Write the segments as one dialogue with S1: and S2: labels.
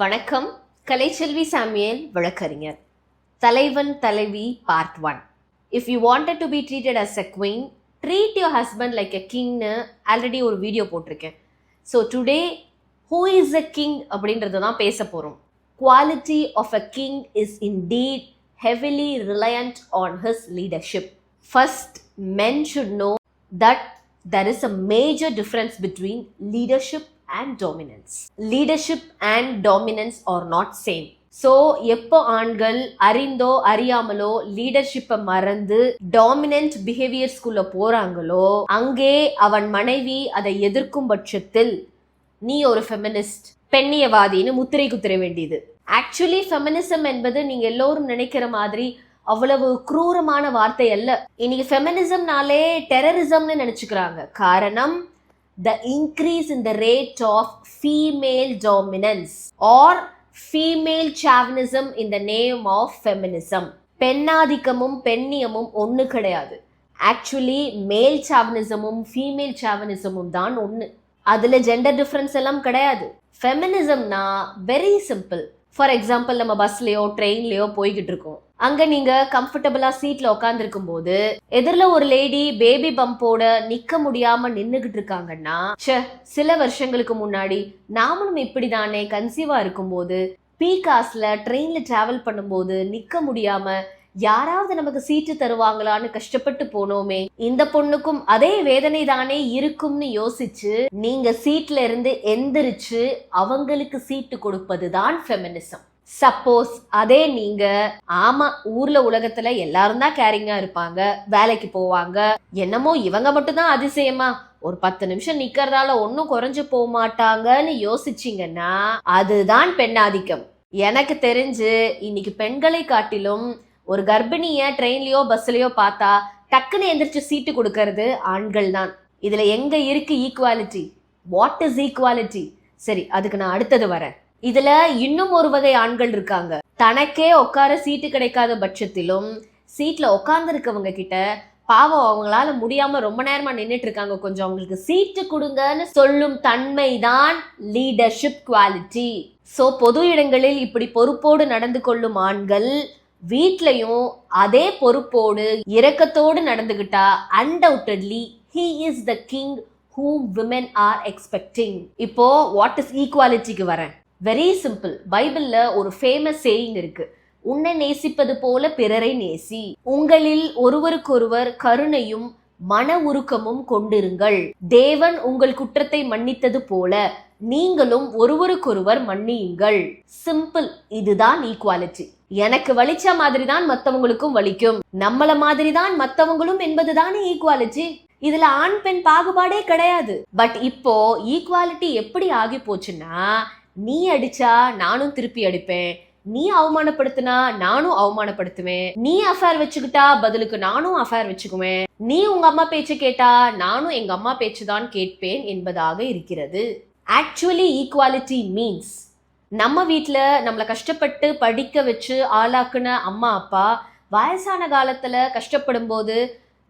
S1: வணக்கம். கலைச்செல்வி சாமியல் வழக்கறிஞர். தலைவன் தலைவி part one if you wanted to be treated as a queen treat your husband like a கிங்னு already ஒரு வீடியோ போட்டிருக்கேன். So today who is a king அப்படின்றத தான் பேச போகிறோம் quality of a king is indeed heavily reliant on his leadership first men should know that there is a major difference between leadership and dominance leadership and dominance are not same so எப்போ ஆண்கள் அறிந்தோ அறியாமலோ லீடர்ஷிப்பை மறந்து dominant பிஹேவியர்ஸ்குள்ள போறாங்களோ அங்கே அவன் மனைவி அதை எதிர்க்கும் பட்சத்தில் நீ ஒரு ஃபெமினிஸ்ட் பெண்ணியவாதின்னு முத்திரை குத்திர வேண்டியது. ஆக்சுவலி ஃபெமினிசம் என்பது நீங்க எல்லோரும் நினைக்கிற மாதிரி அவ்வளவு குரூரமான வார்த்தை அல்ல. இன்னைக்கு ஃபெமினிசம்னாலே டெரரிசம்னு நினைச்சுக்கிறாங்க. காரணம் the increase in the rate of female dominance or female chauvinism in the name of feminism பெண்ணாதிக்கமும் பெண்ணியமும் ஒன்று கிடையாது. ஆக்சுவலி மேல் சாவனிசமும் ஃபீமேல் சாவனிசமும் தான் ஒன்று அதில் ஜெண்டர் டிஃப்ரென்ஸ் எல்லாம் கிடையாது. ஃபெமினிசம்னா வெரி சிம்பிள் ஃபார் எக்ஸாம்பிள் நம்ம பஸ்லேயோ ட்ரெயின்லேயோ போய்கிட்டு இருக்கோம். அங்க நீங்க கம்ஃபர்டபுளா சீட்ல உட்காந்துருக்கும் போது எதிரில ஒரு லேடி பேபி பம்போட நிக்க முடியாம நின்னுகிட்டு இருக்காங்கன்னா சில வருஷங்களுக்கு முன்னாடி நாமளும் இப்படிதானே கன்சீவா இருக்கும்போது பீகாஸ்ல ட்ரெயின்ல டிராவல் பண்ணும்போது நிக்க முடியாம யாராவது நமக்கு சீட்டு தருவாங்களான்னு கஷ்டப்பட்டு போனோமே இந்த பொண்ணுக்கும் அதே வேதனை தானே இருக்கும்னு யோசிச்சு நீங்க சீட்ல இருந்து எந்திரிச்சு அவங்களுக்கு சீட்டு கொடுப்பது தான் ஃபெமினிசம் சப்போஸ் அதே நீங்க ஆமா ஊர்ல உலகத்துல எல்லாரும் தான் கேரிங்கா இருப்பாங்க வேலைக்கு போவாங்க. என்னமோ இவங்க மட்டும் தான் அதிசயமா ஒரு பத்து நிமிஷம் நிக்கிறதால ஒன்னும் குறைஞ்சு போக மாட்டாங்கன்னு யோசிச்சீங்கன்னா அதுதான் பெண்ணாதிக்கம் எனக்கு தெரிஞ்சு இன்னைக்கு பெண்களை காட்டிலும் ஒரு கர்ப்பிணிய ட்ரெயின்லயோ பஸ்லயோ பார்த்தா டக்குன்னு எந்திரிச்சு சீட்டு கொடுக்கறது ஆண்கள் தான். இதுல எங்க இருக்கு ஈக்குவாலிட்டி வாட் இஸ் ஈக்குவாலிட்டி சரி அதுக்கு நான் அடுத்தது வரேன். இதுல இன்னும் ஒரு வகை ஆண்கள் இருக்காங்க. தனக்கே உட்கார சீட்டு கிடைக்காத பட்சத்திலும் சீட்ல உட்கார்ந்துருக்கவங்க கிட்ட பாவம் அவங்களால முடியாம ரொம்ப நேரமா நின்றுட்டு இருக்காங்க. கொஞ்சம் அவங்களுக்கு சீட்டு கொடுங்கன்னு சொல்லும் தன்மை தான் லீடர்ஷிப் குவாலிட்டி ஸோ பொது இடங்களில் இப்படி பொறுப்போடு நடந்து கொள்ளும் ஆண்கள் வீட்லயும் அதே பொறுப்போடு இரக்கத்தோடு நடந்துகிட்டா undoubtedly he is the king whom women are expecting இப்போ வாட் இஸ் ஈக்குவாலிட்டிக்கு வரேன்? வெரி சிம்பிள் பைபிள்ல ஒரு ஃபேமஸ் சேயிங் இருக்கு. உன்னை நேசிப்பது போல பிறரை நேசி. உங்களில் ஒருவருக்கொருவர் கருணையும் மன உருக்கமும் கொண்டிருங்கள். தேவன் உங்கள் குற்றத்தை மன்னித்தது போல நீங்களும் ஒருவருக்கொருவர் மன்னியுங்கள். சிம்பிள் இதுதான் ஈக்குவாலிட்டி எனக்கு வலிச்ச மாதிரி தான் மத்தவங்களுக்கும் வலிக்கும். நம்மள மாதிரி தான் மத்தவங்களும் என்பதுதானே ஈக்குவாலிட்டி இதுல ஆண் பெண் பாகுபாடே கிடையாது. பட் இப்போ ஈக்குவாலிட்டி எப்படி ஆகி போச்சுன்னா நீ அடிச்சா நானும் திருப்பி அடிப்பேன். நீ அவமானப்படுத்தினா நானும் அவமானப்படுத்துவேன். நீ அஃபேர் வச்சுக்கிட்டா பதிலுக்கு நானும் அஃபேர் வச்சுக்குவேன். நீ உங்க அம்மா பேச்சு கேட்டா நானும் எங்க அம்மா பேச்சு தான் கேட்பேன் என்பதாக இருக்கிறது. ஆக்சுவலி ஈக்குவாலிட்டி மீன்ஸ் நம்ம வீட்டில் நம்மளை கஷ்டப்பட்டு படிக்க வச்சு ஆளாக்குன அம்மா அப்பா வயசான காலத்தில் கஷ்டப்படும் போது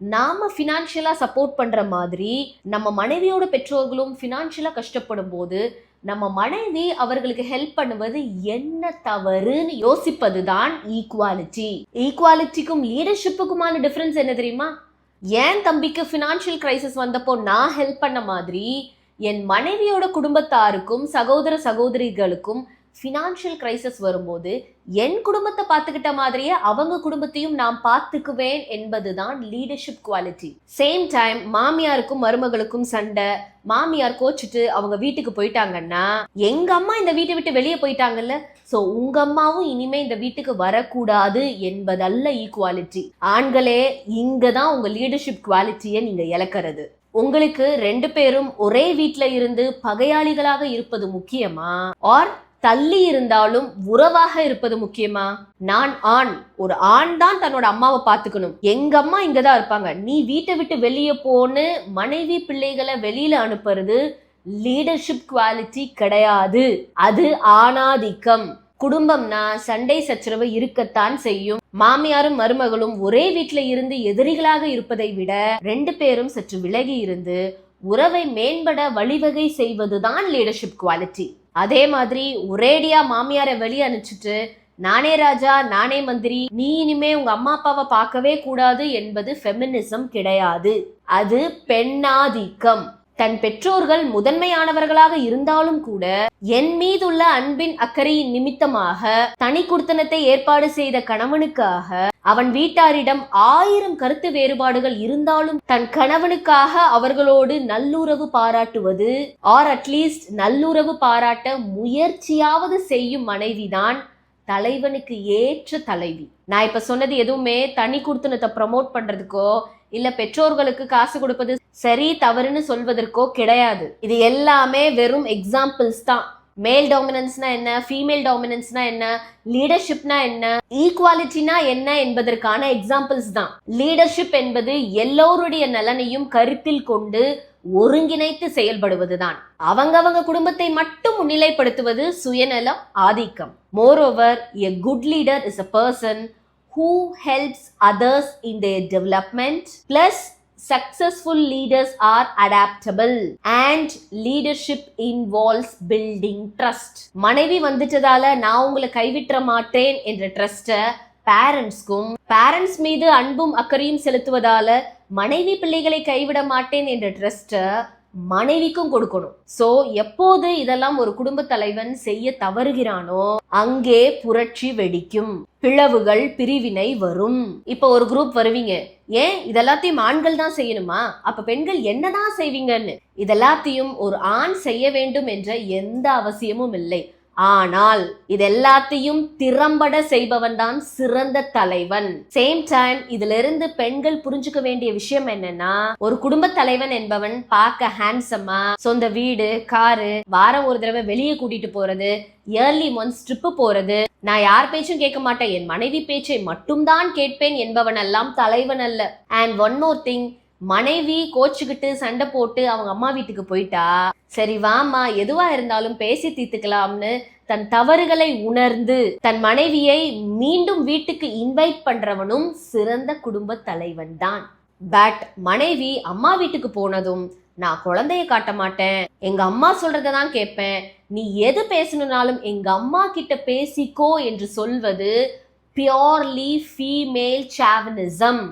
S1: நாம ஃபினான்ஷியலாக சப்போர்ட் பண்ணுற மாதிரி நம்ம மனைவியோட பெற்றோர்களும் ஃபினான்ஷியலாக கஷ்டப்படும் போது நம்ம மனைவி அவர்களுக்கு ஹெல்ப் பண்ணுவது என்ன தவறுன்னு யோசிப்பது தான் ஈக்குவாலிட்டி ஈக்குவாலிட்டிக்கும் லீடர்ஷிப்புக்குமான டிஃப்ரென்ஸ் என்ன தெரியுமா? என் தம்பிக்கு ஃபினான்ஷியல் கிரைசிஸ் வந்தப்போ நான் ஹெல்ப் பண்ண மாதிரி என் மனைவியோட குடும்பத்தாருக்கும் சகோதர சகோதரிகளுக்கும் ஃபினான்ஷியல் கிரைசிஸ் வரும்போது என் குடும்பத்தை பார்த்துக்கிட்ட மாதிரியே அவங்க குடும்பத்தையும் நான் பார்த்துக்குவேன் என்பதுதான் லீடர்ஷிப் குவாலிட்டி சேம் டைம் மாமியாருக்கும் மருமகளுக்கும் சண்டை மாமியார் கோச்சிட்டு அவங்க வீட்டுக்கு போயிட்டாங்கன்னா எங்க அம்மா இந்த வீட்டை விட்டு வெளியே போயிட்டாங்கல்ல? ஸோ உங்க அம்மாவும் இனிமே இந்த வீட்டுக்கு வரக்கூடாது என்பதல்ல ஈக்குவாலிட்டி ஆண்களே இங்க தான் உங்க லீடர்ஷிப் குவாலிட்டியை நீங்க இழக்கிறது. உங்களுக்கு ரெண்டு பேரும் ஒரே வீட்டில் இருந்து பகையாளிகளாக இருப்பது முக்கியமா? ஆர் தள்ளி இருந்தாலும் உறவாக இருப்பது முக்கியமா? நான் ஆண். ஒரு ஆண் தான் தன்னோட அம்மாவை பார்த்துக்கணும். எங்க அம்மா இங்கதான் இருப்பாங்க. நீ வீட்டை விட்டு வெளியே போன்னு மனைவி பிள்ளைகளை வெளியில அனுப்புறது லீடர்ஷிப் குவாலிட்டி கிடையாது. அது ஆணாதிக்கம். குடும்பம்னா சண்டை சச்சரவு இருக்கத்தான் செய்யும். மாமியாரும் மருமகளும் ஒரே வீட்டில இருந்து எதிரிகளாக இருப்பதை விட ரெண்டு பேரும் சற்று விலகி இருந்து உறவை மேம்பட வழிவகை செய்வதுதான் லீடர்ஷிப் குவாலிட்டி அதே மாதிரி ஒரேடியா மாமியாரை வெளியே அனுப்பிச்சிட்டு நானே ராஜா நானே மந்திரி நீ இனிமே உங்க அம்மா அப்பாவை பார்க்கவே கூடாது என்பது ஃபெமினிசம் கிடையாது. அது பெண்ணாதிக்கம். தன் பெற்றோர்கள் முதன்மையானவர்களாக இருந்தாலும் கூட என் மீதுள்ள அன்பின் அக்கறையின் நிமித்தமாக தனி குடுத்தனத்தை ஏற்பாடு செய்த கணவனுக்காக அவன் வீட்டாரிடம் ஆயிரம் கருத்து வேறுபாடுகள் இருந்தாலும் தன் கணவனுக்காக அவர்களோடு நல்லுறவு பாராட்டுவது ஆர் அட்லீஸ்ட் நல்லுறவு பாராட்ட முயற்சியாவது செய்யும் மனைவிதான் தலைவனுக்கு ஏற்ற தலைவி. நான் இப்ப சொன்னது எதுவுமே தனி குடுத்தனத்தை ப்ரமோட் பண்றதுக்கோ இல்ல பெற்றோர்களுக்கு காசு கொடுப்பது சரி தவறுன்னு சொல்வதற்கோ கிடையாது. இது எல்லாமே வெறும் எக்ஸாம்பிள்ஸ் தான். மேல் டாமினன்ஸ்னா என்ன? ஃபீமேல் டாமினன்ஸ்னா என்ன? லீடர்ஷிப்னா என்ன? ஈக்குவாலிட்டினா என்ன என்பதற்கான எக்ஸாம்பிள்ஸ் தான். லீடர்ஷிப் என்பது எல்லோருடைய நலனையும் கருத்தில் கொண்டு ஒருங்கிணைத்து செயல்படுவதுதான் அவங்கவங்க குடும்பத்தை மட்டும் முன்னிலைப்படுத்துவது சுயநலம் ஆதிக்கம். Moreover a good leader is a person who helps others in their development plus successful leaders are adaptable and leadership involves building trust மனைவி வந்துட்டதால நான் உங்களை கைவிட்ட மாட்டேன் என்ற ட்ரஸ்ட்டை பேரண்ட்ஸ்க்கும் பேரண்ட்ஸ் மீது அன்பும் அக்கறையும் செலுத்துவதால மனைவி பிள்ளைகளை கைவிட மாட்டேன் என்ற ட்ரஸ்ட்டை மனைவிக்கும் கொடுக்கணும். சோ எப்போது இதெல்லாம் ஒரு குடும்ப தலைவன் செய்ய தவறுகிறானோ அங்கே புரட்சி வெடிக்கும். பிளவுகள் பிரிவினை வரும். இப்போ ஒரு குரூப் வருவீங்க. ஏன்? இதெல்லாத்தையும் ஆண்கள் தான் செய்யணுமா? அப்ப பெண்கள் என்னதான் செய்வீங்கன்னு? இதெல்லாத்தையும் ஒரு ஆண் செய்ய வேண்டும் என்ற எந்த அவசியமும் இல்லை. ஆனால் இது எல்லாத்தையும் திறம்பட செய்பவன் தான் சிறந்த தலைவன். சேம் டைம் இதுல இருந்து பெண்கள் புரிஞ்சுக்க வேண்டிய விஷயம் என்னன்னா ஒரு குடும்ப தலைவன் என்பவன் பார்க்க ஹேண்ட்ஸமா சொந்த வீடு காரு வாரம் ஒரு தடவை வெளியே கூட்டிட்டு போறது இயர்லி ஒன்ஸ் ட்ரிப்பு போறது நான் யார் பேச்சும் கேட்க மாட்டேன் என் மனைவி பேச்சை மட்டும்தான் கேட்பேன் என்பவன் எல்லாம் தலைவன் அல்ல. அண்ட் ஒன் மோர் திங் மனைவி கோச்சுக்கிட்டு சண்டை போட்டு அவங்க அம்மா வீட்டுக்கு போயிட்டா? சரி வாமா எதுவா இருந்தாலும் பேசி தீர்த்துக்கலாம்னு தன் தவறுகளை உணர்ந்து தன் மனைவியை மீண்டும் வீட்டுக்கு இன்வைட் பண்றவனும் சிறந்த குடும்ப தலைவன் தான். பட் மனைவி அம்மா வீட்டுக்கு போனதும் நான் குழந்தைய காட்ட மாட்டேன். எங்க அம்மா சொல்றதை தான் கேட்பேன். நீ எது பேசணும்னாலும் எங்க அம்மா கிட்ட பேசிக்கோ என்று சொல்வது பியோர்லி ஃபீமேல் சாவனிசம்